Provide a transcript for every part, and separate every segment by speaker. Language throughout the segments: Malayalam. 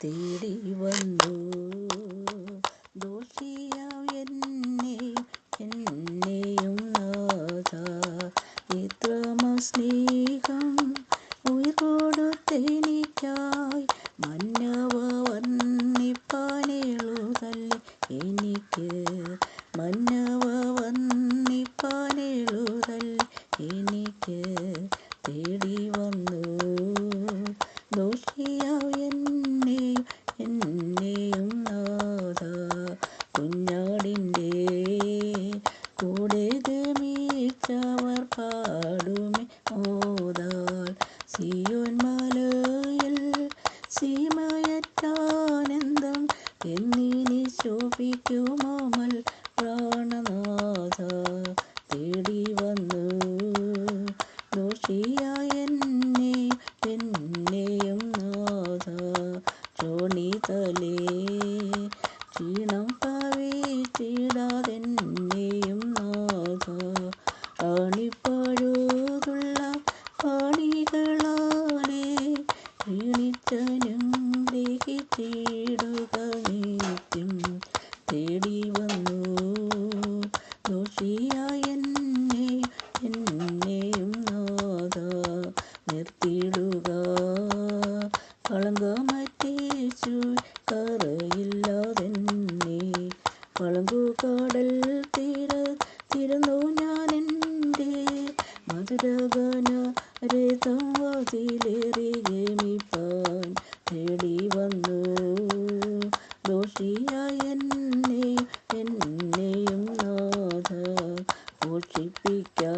Speaker 1: തേടി വന്നു. ദോഷിയാം എന്നെയും എന്നെയും നാഥ. ഇത്രമ സ്നേഹം ഉയിർ തേനിക്കായി മന്നവ വന്നിപ്പാനെഴുതല്ല എനിക്ക്. മന്നവ വന്നിപ്പാനെഴുതല്ല എനിക്ക് തേടി വന്നു. ദോഷിയാം എന്നെയും എന്നെയും നാഥ കുഞ്ഞാടിന്റെ കൂടെ ഗമിച്ചവർ പാടുമേ. ഓതാൽ സിയോന്മാലയിൽ മലയിൽ സീമയറ്റാനന്ദം എന്നിനി ശോഭിക്കുമോമൽ പ്രാണനാഥ തേടി വന്നു ദോഷിയായ എന്നെ എന്നെയും നാഥ ചോണിതലേ ക്ഷീണം പാവിച്ചിടാതെന്നെയും നാഥ. കാണിപ്പഴുതുള്ള പാണികളാലേ ക്ഷീണിച്ചനും ദേഹിച്ചിടുക നിത്യം തേടി വന്നു ദോഷിയായ എന്നെ എന്നെയും നാഥ നിർത്തിയിടുക കളങ്കമറ്റേച്ചു കറയില്ലാതെന്നെ കളങ്കുകടൽ തീര തിരുന്നു ഞാൻ എന്റെ മധുരഗന രഥം വാതിലേറി ഗമിപ്പാൻ തേടി വന്നു. ദോഷിയായ എന്നെ എന്നെയും നാഥ പോഷിപ്പിക്കാ.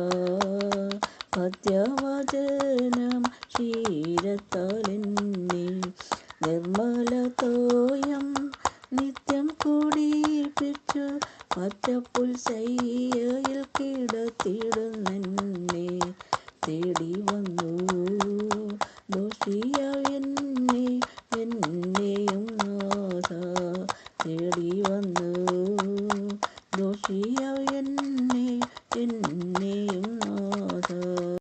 Speaker 1: പദ്യവചനം ക്ഷീരത്താലെന്നെ നിർമ്മലതോയം നിത്യം കുടിപ്പിച്ചു പച്ചപ്പുൽ ചെയ്യയിൽ കിടത്തിടുന്നെന്നെ. തേടി വന്നു. ദോഷിയ എന്നെ എന്നെയും നാസ തേടി വന്നു. ദോഷിയ എന്നെ എന്നെയും നാസ